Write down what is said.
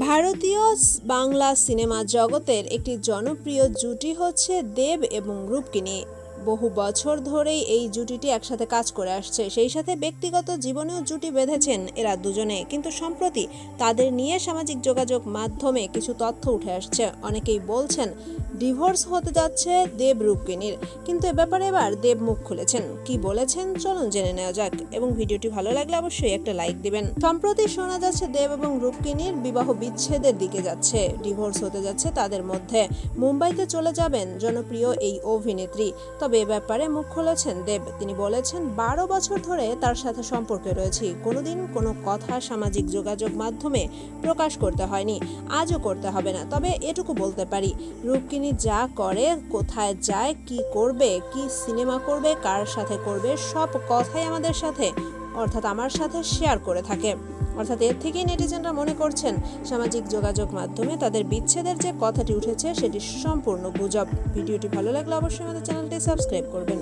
ভারতীয় বাংলা সিনেমা জগতের একটি জনপ্রিয় জুটি হচ্ছে দেব এবং রূপকিনী। বহু বছর ধরেই এই জুটিটি একসাথে কাজ করে আসছে। সেই সাথে ব্যক্তিগত জীবনেও জুটি বেঁধেছেন এরা দুজনে। কিন্তু সম্প্রতি তাদের নিয়ে সামাজিক যোগাযোগ মাধ্যমে কিছু তথ্য উঠে আসছে। অনেকেই বলছেন ডিভোর্স হতে যাচ্ছে দেব রূপকিনীর। কিন্তু এ ব্যাপারে এবার দেব মুখ খুলেছেন। কি বলেছেন চলুন জেনে নেওয়া যাক এবং ভিডিওটি ভালো লাগলে অবশ্যই একটা লাইক দিবেন। সম্প্রতি শোনা যাচ্ছে দেব এবং রূপকিনীর বিবাহ বিচ্ছেদের দিকে যাচ্ছে। ডিভোর্স হতে যাচ্ছে তাদের মধ্যে। মুম্বাইতে চলে যাবেন জনপ্রিয় এই অভিনেত্রী। তবে এ ব্যাপারে মুখ খুলেছেন দেব। তিনি বলেছেন, বারো বছর ধরে তার সাথে সম্পর্কে রয়েছি। কোনোদিন কোনো কথা সামাজিক যোগাযোগ মাধ্যমে প্রকাশ করতে হয়নি। আজও করতে হবে না। তবে এটুকু বলতে পারি, রূপকিনী যা করে, কোথায় যায়, কি করবে, কি সিনেমা করবে, কার সাথে করবে, সব কথাই আমাদের সাথে, অর্থাৎ আমার সাথে শেয়ার করে থাকে। অর্থাৎ এর থেকেই নেটিজেনরা মনে করছেন, সামাজিক যোগাযোগ মাধ্যমে তাদের বিচ্ছেদের যে কথাটি উঠেছে, সেটি সম্পূর্ণ গুজব। ভিডিওটি ভালো লাগলে অবশ্যই আমাদের চ্যানেলটি সাবস্ক্রাইব করবেন।